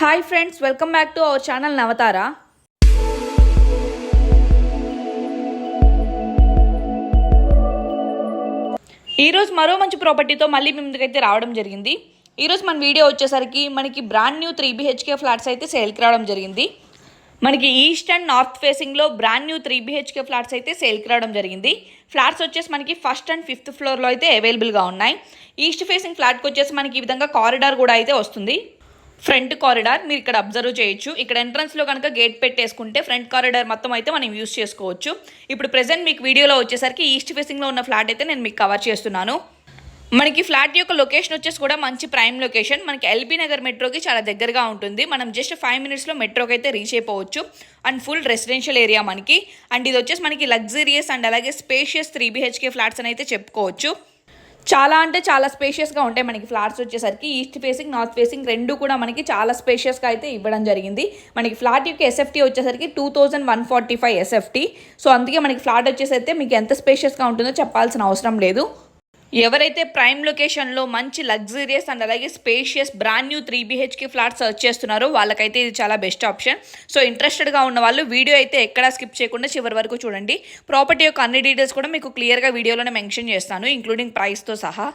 Hi friends welcome back to our channel Navatara ఈరోజు మరో మంచి ప్రాపర్టీతో మళ్ళీ మీ ముందుకైతే రావడం జరిగింది. ఈరోజు మన వీడియో వచ్చేసరికి మనకి brand new three BHK flats అయితే సేల్కి రావడం జరిగింది. మనకి ఈస్ట్ అండ్ నార్త్ ఫేసింగ్లో brand new three BHK flats అయితే సేల్కి రావడం జరిగింది. ఫ్లాట్స్ వచ్చేసి మనకి ఫస్ట్ అండ్ ఫిఫ్త్ ఫ్లోర్లో అయితే అవైలబుల్గా ఉన్నాయి. ఈస్ట్ ఫేసింగ్ ఫ్లాట్కి వచ్చేసి మనకి ఈ విధంగా కారిడార్ కూడా అయితే వస్తుంది. ఫ్రంట్ కారిడార్ మీరు ఇక్కడ అబ్జర్వ్ చేయొచ్చు. ఇక్కడ ఎంట్రన్స్లో కనుక గేట్ పెట్టేసుకుంటే ఫ్రంట్ కారిడార్ మొత్తం అయితే మనం యూస్ చేసుకోవచ్చు. ఇప్పుడు ప్రెసెంట్ మీకు వీడియోలో వచ్చేసరికి ఈస్ట్ ఫేసింగ్లో ఉన్న ఫ్లాట్ అయితే నేను మీకు కవర్ చేస్తున్నాను. మనకి ఫ్లాట్ యొక్క లొకేషన్ వచ్చేసి కూడా మంచి ప్రైమ్ లొకేషన్ మనకి ఎల్బీ నగర్ మెట్రోకి చాలా దగ్గరగా ఉంటుంది. మనం జస్ట్ ఫైవ్ మినిట్స్లో మెట్రోకి అయితే రీచ్ అయిపోవచ్చు. అండ్ ఫుల్ రెసిడెన్షియల్ ఏరియా మనకి. అండ్ ఇది వచ్చేసి మనకి లగ్జరియస్ అండ్ అలాగే స్పేషియస్ త్రీ బీహెచ్కే ఫ్లాట్స్ అని అయితే చెప్పుకోవచ్చు. చాలా అంటే చాలా స్పేషియస్గా ఉంటాయి మనకి ఫ్లాట్స్ వచ్చేసరికి. ఈస్ట్ ఫేసింగ్ నార్త్ ఫేసింగ్ రెండు కూడా మనకి చాలా స్పేషియస్గా అయితే ఇవ్వడం జరిగింది. మనకి ఫ్లాట్ యొక్క ఎస్ఎఫ్టీ వచ్చేసరికి two thousand one forty five SFT so అందుకే మనకి ఫ్లాట్ వచ్చేసైతే మీకు ఎంత స్పేషియస్గా ఉంటుందో చెప్పాల్సిన అవసరం లేదు. ఎవరైతే ప్రైమ్ లొకేషన్లో మంచి లగ్జరియస్ అండ్ అలాగే spacious brand new three BHK flat search చేస్తున్నారో వాళ్ళకైతే ఇది చాలా బెస్ట్ ఆప్షన్. సో ఇంట్రెస్టెడ్గా ఉన్న వాళ్ళు వీడియో అయితే ఎక్కడా స్కిప్ చేయకుండా చివరి వరకు చూడండి. ప్రాపర్టీ యొక్క అన్ని డీటెయిల్స్ కూడా మీకు క్లియర్గా వీడియోలోనే మెన్షన్ చేస్తాను ఇంక్లూడింగ్ ప్రైస్తో సహా.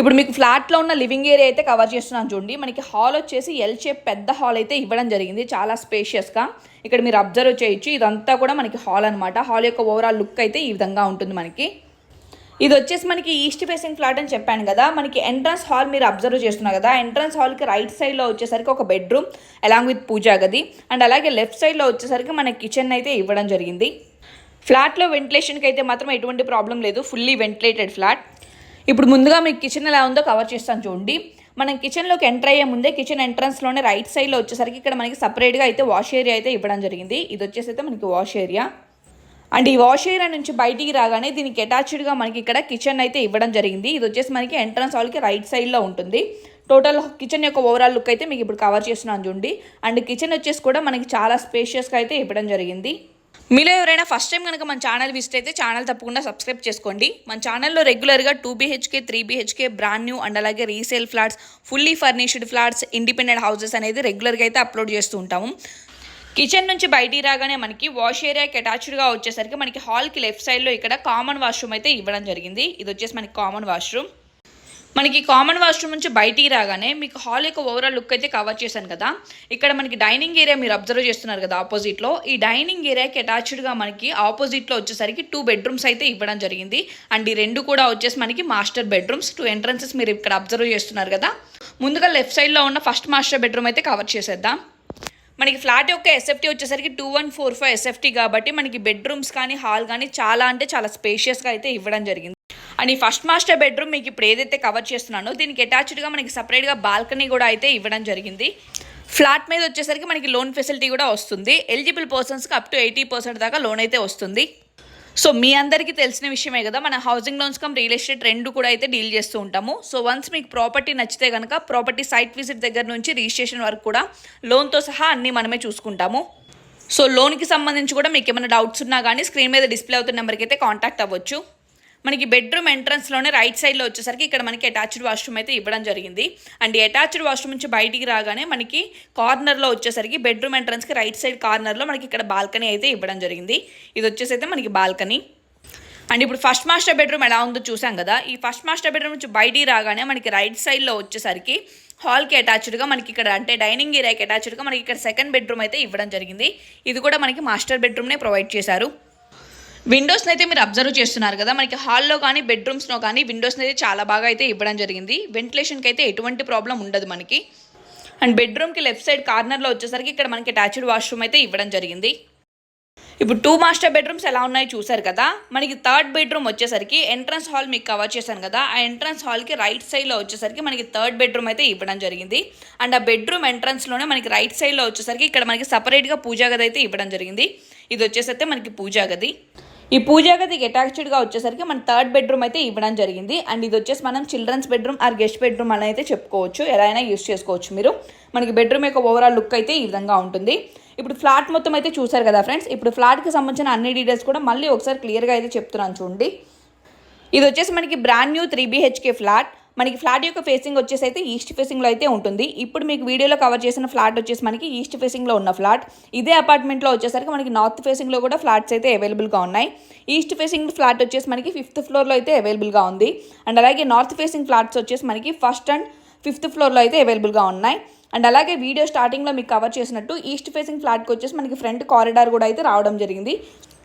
ఇప్పుడు మీకు ఫ్లాట్లో ఉన్న లివింగ్ ఏరియా అయితే కవర్ చేస్తున్నాను చూడండి. మనకి హాల్ వచ్చేసి ఎల్ షేప్ పెద్ద హాల్ అయితే ఇవ్వడం జరిగింది చాలా స్పేషియస్గా. ఇక్కడ మీరు అబ్జర్వ్ చేయొచ్చు. ఇదంతా కూడా మనకి హాల్ అనమాట హాల్ యొక్క ఓవరాల్ లుక్ అయితే ఈ విధంగా ఉంటుంది మనకి. ఇది వచ్చేసి మనకి ఈస్ట్ ఫేసింగ్ ఫ్లాట్ అని చెప్పాను కదా. మనకి ఎంట్రన్స్ హాల్ మీరు అబ్జర్వ్ చేస్తున్నారు కదా. ఎంట్రన్స్ హాల్కి రైట్ సైడ్లో వచ్చేసరికి ఒక బెడ్రూమ్ అలాంగ్ విత్ పూజా గది. అండ్ అలాగే లెఫ్ట్ సైడ్లో వచ్చేసరికి మన కిచెన్ అయితే ఇవ్వడం జరిగింది. ఫ్లాట్లో వెంటిలేషన్కి అయితే మాత్రం ఎటువంటి ప్రాబ్లం లేదు. ఫుల్లీ వెంటిలేటెడ్ ఫ్లాట్ ఇప్పుడు ముందుగా మీకు కిచెన్ ఎలా ఉందో కవర్ చేస్తాను చూడండి. మనం కిచెన్లోకి ఎంటర్ అయ్యే ముందే కిచెన్ ఎంట్రన్స్లోనే రైట్ సైడ్లో వచ్చేసరికి ఇక్కడ మనకి సపరేట్గా అయితే వాష్ ఏరియా అయితే ఇవ్వడం జరిగింది. ఇది వచ్చేసి అయితే మనకి వాష్ ఏరియా అండ్ ఈ వాష్ ఏరియా నుంచి బయటికి రాగానే దీనికి అటాచ్డ్గా మనకి ఇక్కడ కిచెన్ అయితే ఇవ్వడం జరిగింది. ఇది వచ్చేసి మనకి ఎంట్రన్స్ హాల్కి రైట్ సైడ్లో ఉంటుంది. టోటల్ కిచెన్ యొక్క ఓవరాల్ లుక్ అయితే మీకు ఇప్పుడు కవర్ చేస్తున్నాను చూడండి. అండ్ కిచెన్ వచ్చేసి కూడా మనకి చాలా స్పేషియస్గా అయితే ఇవ్వడం జరిగింది. మీలో ఎవరైనా ఫస్ట్ టైం కనుక మన ఛానల్ విజిట్ అయితే ఛానల్ తప్పకుండా సబ్స్క్రైబ్ చేసుకోండి. మన ఛానల్లో రెగ్యులర్గా two BHK three BHK brand new and అలాగే resale flats fully furnished flats independent houses అనేది రెగ్యులర్గా అయితే అప్లోడ్ చేస్తూ ఉంటాము. కిచెన్ నుంచి బయటికి రాగానే మనకి వాష్ ఏరియాకి అటాచ్డ్గా వచ్చేసరికి మనకి హాల్కి లెఫ్ట్ సైడ్లో ఇక్కడ కామన్ వాష్రూమ్ అయితే ఇవ్వడం జరిగింది. ఇది వచ్చేసి మనకి కామన్ వాష్రూమ్. మనకి కామన్ వాష్రూమ్ నుంచి బయటికి రాగానే మీకు హాల్ యొక్క ఓవరాల్ లుక్ అయితే కవర్ చేశాను కదా. ఇక్కడ మనకి డైనింగ్ ఏరియా మీరు అబ్జర్వ్ చేస్తున్నారు కదా ఆపోజిట్లో ఈ డైనింగ్ ఏరియాకి అటాచ్డ్గా మనకి ఆపోజిట్లో వచ్చేసరికి టూ బెడ్రూమ్స్ అయితే ఇవ్వడం జరిగింది. అండ్ ఈ రెండు కూడా వచ్చేసి మనకి మాస్టర్ బెడ్రూమ్స్. టూ ఎంట్రన్సెస్ మీరు ఇక్కడ అబ్జర్వ్ చేస్తున్నారు కదా. ముందుగా లెఫ్ట్ సైడ్లో ఉన్న ఫస్ట్ మాస్టర్ బెడ్రూమ్ అయితే కవర్ చేసేద్దాం. మనకి ఫ్లాట్ యొక్క ఎస్ఎఫ్టీ వచ్చేసరికి two one four five SFT కాబట్టి మనకి బెడ్రూమ్స్ కానీ హాల్ కానీ చాలా అంటే చాలా స్పేషియస్గా అయితే ఇవ్వడం జరిగింది. అండ్ ఈ ఫస్ట్ మాస్టర్ బెడ్రూమ్ మీకు ఇప్పుడు ఏదైతే కవర్ చేస్తున్నానో దీనికి అటాచ్డ్గా మనకి సపరేట్గా బాల్కనీ కూడా అయితే ఇవ్వడం జరిగింది. ఫ్లాట్ మీద వచ్చేసరికి మనకి లోన్ ఫెసిలిటీ కూడా వస్తుంది. ఎలిజిబుల్ పర్సన్స్కి అప్ టు ఎయిటీ పర్సెంట్ దాకా లోన్ అయితే వస్తుంది. సో మీ అందరికీ తెలిసిన విషయమే కదా మన housing loans cum real estate రెండు కూడా అయితే డీల్ చేస్తూ ఉంటాము. సో వన్స్ మీకు ప్రాపర్టీ నచ్చితే కనుక ప్రాపర్టీ సైట్ విజిట్ దగ్గర నుంచి రిజిస్ట్రేషన్ వరకు కూడా లోన్తో సహా అన్నీ మనమే చూసుకుంటాము. సో లోన్కి సంబంధించి కూడా మీకు ఏమైనా డౌట్స్ ఉన్నా కానీ స్క్రీన్ మీద డిస్ప్లే అవుతున్న నెంబర్కి అయితే కాంటాక్ట్ అవ్వచ్చు. మనకి బెడ్రూమ్ ఎంట్రన్స్లోనే రైట్ సైడ్లో వచ్చేసరికి ఇక్కడ మనకి అటాచ్డ్ వాష్రూమ్ అయితే ఇవ్వడం జరిగింది. అండ్ అటాచ్డ్ వాష్రూమ్ నుంచి బయటికి రాగానే మనకి కార్నర్లో వచ్చేసరికి బెడ్రూమ్ ఎంట్రన్స్కి రైట్ సైడ్ కార్నర్లో మనకి ఇక్కడ బాల్కనీ అయితే ఇవ్వడం జరిగింది. ఇది వచ్చేసి అయితే మనకి బాల్కనీ అండ్ ఇప్పుడు ఫస్ట్ మాస్టర్ బెడ్రూమ్ ఎలా ఉందో చూసాం కదా. ఈ ఫస్ట్ మాస్టర్ బెడ్రూమ్ నుంచి బయటికి రాగానే మనకి రైట్ సైడ్లో వచ్చేసరికి హాల్కి అటాచ్డ్గా మనకి ఇక్కడ అంటే డైనింగ్ ఏరియాకి అటాచ్డ్గా మనకి ఇక్కడ సెకండ్ బెడ్రూమ్ అయితే ఇవ్వడం జరిగింది. ఇది కూడా మనకి మాస్టర్ బెడ్రూమ్నే ప్రొవైడ్ చేశారు. విండోస్ని అయితే మీరు అబ్జర్వ్ చేస్తున్నారు కదా మనకి హాల్లో కానీ బెడ్రూమ్స్లో కానీ విండోస్ని అయితే చాలా బాగా అయితే ఇవ్వడం జరిగింది. వెంటిలేషన్కి అయితే ఎటువంటి ప్రాబ్లం ఉండదు మనకి. అండ్ బెడ్రూమ్కి లెఫ్ట్ సైడ్ కార్నర్లో వచ్చేసరికి ఇక్కడ మనకి అటాచ్డ్ వాష్రూమ్ అయితే ఇవ్వడం జరిగింది. ఇప్పుడు టూ మాస్టర్ బెడ్రూమ్స్ ఎలా ఉన్నాయో చూసారు కదా మనకి థర్డ్ బెడ్రూమ్ వచ్చేసరికి ఎంట్రన్స్ హాల్ మీకు కవర్ చేశాను కదా ఆ ఎంట్రన్స్ హాల్కి రైట్ సైడ్లో వచ్చేసరికి మనకి థర్డ్ బెడ్రూమ్ అయితే ఇవ్వడం జరిగింది. అండ్ ఆ బెడ్రూమ్ ఎంట్రన్స్లోనే మనకి రైట్ సైడ్లో వచ్చేసరికి ఇక్కడ మనకి సపరేట్గా పూజా గది అయితే ఇవ్వడం జరిగింది. ఇది వచ్చేసరికి మనకి పూజా గది. ఈ పూజా గదికి అటాచ్డ్గా వచ్చేసరికి మన థర్డ్ బెడ్రూమ్ అయితే ఇవ్వడం జరిగింది. అండ్ ఇది వచ్చేసి మనం children's bedroom or guest bedroom అని అయితే చెప్పుకోవచ్చు. ఎలా అయినా యూస్ చేసుకోవచ్చు మీరు. మనకి బెడ్రూమ్ యొక్క ఓవరాల్ లుక్ అయితే ఈ విధంగా ఉంటుంది. ఇప్పుడు ఫ్లాట్ మొత్తం అయితే చూసారు కదా ఫ్రెండ్స్ ఇప్పుడు ఫ్లాట్కి సంబంధించిన అన్ని డీటెయిల్స్ కూడా మళ్ళీ ఒకసారి క్లియర్గా అయితే చెప్తున్నాను చూడండి. ఇది వచ్చేసి మనకి brand new three BHK flat మనకి ఫ్లాట్ యొక్క ఫేసింగ్ వచ్చేసి అయితే ఈస్ట్ ఫేసింగ్లో అయితే ఉంటుంది. ఇప్పుడు మీకు వీడియోలో కవర్ చేసిన ఫ్లాట్ వచ్చేసి మనకి ఈస్ట్ ఫేసింగ్లో ఉన్న ఫ్లాట్. ఇదే అపార్ట్మెంట్లో వచ్చేసరికి మనకి నార్త్ ఫేసింగ్లో కూడా ఫ్లాట్స్ అయితే అవైలబుల్గా ఉన్నాయి. ఈస్ట్ ఫేసింగ్ ఫ్లాట్ వచ్చేసి మనకి ఫిఫ్త్ ఫ్లోర్లో అయితే అవైలబుల్గా ఉంది. అండ్ అలాగే నార్త్ ఫేసింగ్ ఫ్లాట్స్ వచ్చేసి మనకి ఫస్ట్ అండ్ ఫిఫ్త్ ఫ్లోర్లో అయితే అవైలబుల్గా ఉన్నాయి. అండ్ అలాగే వీడియో స్టార్టింగ్లో మీకు కవర్ చేసినట్టు ఈస్ట్ ఫేసింగ్ ఫ్లాట్కి వచ్చేసి మనకి ఫ్రంట్ కారిడార్ కూడా అయితే రావడం జరిగింది.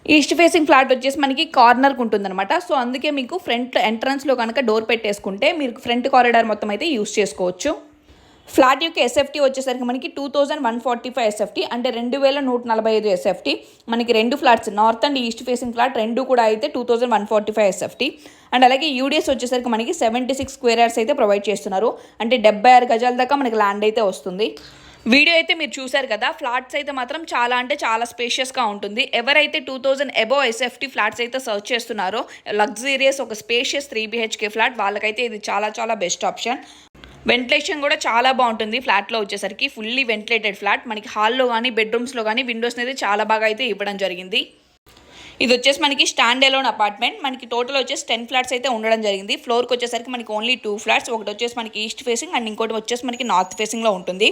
ఈస్ట్ ఫేసింగ్ ఫ్లాట్ వచ్చేసి మనకి కార్నర్కి ఉంటుందన్నమాట. సో అందుకే మీకు ఫ్రంట్ ఎంట్రన్స్లో కనుక డోర్ పెట్టేసుకుంటే మీరు ఫ్రంట్ కారిడార్ మొత్తం అయితే యూస్ చేసుకోవచ్చు. ఫ్లాట్ యొక్క ఎస్ఎఫ్టీ వచ్చేసరికి మనకి two thousand one forty five SFT అంటే రెండు వేల నూట నలభై ఐదు ఎస్ఎఫ్టీ మనకి రెండు flats north and east facing flat రెండు కూడా అయితే two thousand one forty five SFT and అలాగే యూడిఎస్ వచ్చేసరికి మనకి సెవెంటీ సిక్స్ స్క్వేర్ యార్డ్స్ అయితే ప్రొవైడ్ చేస్తున్నారు. అంటే డెబ్బై ఆరు గజాల దాకా మనకి ల్యాండ్ అయితే వస్తుంది. వీడియో అయితే మీరు చూసారు కదా ఫ్లాట్స్ అయితే మాత్రం చాలా అంటే చాలా స్పేషియస్గా ఉంటుంది. ఎవరైతే two thousand above SFT flats అయితే సర్చ్ చేస్తున్నారో లగ్జీరియస్ ఒక స్పేషియస్ త్రీ బీహెచ్కే ఫ్లాట్ వాళ్ళకైతే ఇది చాలా చాలా బెస్ట్ ఆప్షన్ వెంటిలేషన్ కూడా చాలా బాగుంటుంది ఫ్లాట్లో వచ్చేసరికి. ఫుల్లీ వెంటిలేటెడ్ ఫ్లాట్ మనకి హాల్లో కానీ బెడ్రూమ్స్లో కానీ విండోస్ని అయితే చాలా బాగా అయితే ఇవ్వడం జరిగింది. ఇది వచ్చేసి మనకి స్టాండ్ ఎలోన్ అపార్ట్మెంట్ మనకి టోటల్ వచ్చేసి టెన్ ఫ్లాట్స్ అయితే ఉండడం జరిగింది. ఫ్లోర్కి వచ్చేసరికి మనకి ఓన్లీ టూ ఫ్లాట్స్ ఒకటి వచ్చేసి మనకి ఈస్ట్ ఫేసింగ్ అండ్ ఇంకోటి వచ్చేసి మనకి నార్త్ ఫేసింగ్లో ఉంటుంది.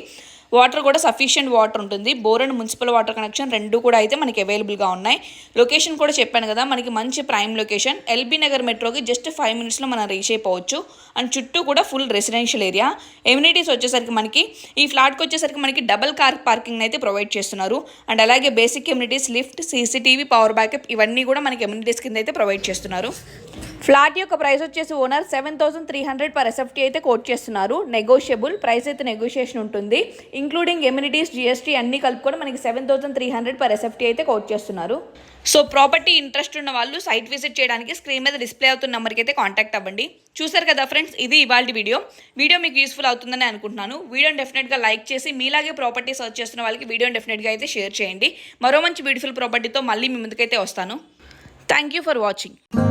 వాటర్ కూడా సఫిషియెంట్ వాటర్ ఉంటుంది. Bore and municipal water connection రెండు కూడా అయితే మనకి అవైలబుల్గా ఉన్నాయి. లొకేషన్ కూడా చెప్పాను కదా మనకి మంచి prime location L B Nagar మెట్రోకి just five మినిట్స్లో మనం రీచ్ అయిపోవచ్చు. అండ్ చుట్టూ కూడా ఫుల్ రెసిడెన్షియల్ ఏరియా ఎమ్యూనిటీస్ వచ్చేసరికి మనకి ఈ ఫ్లాట్కి వచ్చేసరికి మనకి డబల్ కార్ పార్కింగ్ అయితే ప్రొవైడ్ చేస్తున్నారు. అండ్ అలాగే basic amenities lift CCTV power backup ఇవన్నీ కూడా మనకి ఎమ్యూనిటీస్ కింద అయితే ప్రొవైడ్ చేస్తున్నారు. ఫ్లాట్ యొక్క ప్రైస్ వచ్చేసి owner seven thousand three hundred per SFT అయితే కోట్ చేస్తున్నారు. నెగోషియబుల్ ప్రైస్ అయితే నెగోషియేషన్ ఉంటుంది. ఇంక్లూడింగ్ ఎమ్యూనిటీస్ జిఎస్టీ అన్ని కలుపుకొని మనకి seven thousand three hundred per SFT అయితే కోట్ చేస్తున్నారు. సో ప్రాపర్టీ ఇంట్రెస్ట్ ఉన్న వాళ్ళు సైట్ విజిట్ చేయడానికి స్క్రీన్ మీద డిస్ప్లే అవుతున్న నెంబర్కి అయితే కాంటాక్ట్ అవ్వండి. చూసారు కదా ఫ్రెండ్స్ ఇది ఇవాళ వీడియో వీడియో మీకు యూస్ఫుల్ అవుతుందని అనుకుంటున్నాను. వీడియోని డెఫినెట్గా లైక్ చేసి మీలాగే ప్రాపర్టీ సర్చ్ చేస్తున్న వాళ్ళకి వీడియోని డెఫినెట్గా అయితే షేర్ చేయండి. మరో మంచి బ్యూటిఫుల్ ప్రాపర్టీతో మళ్ళీ మీ ముందుకైతే వస్తాను. Thank you for watching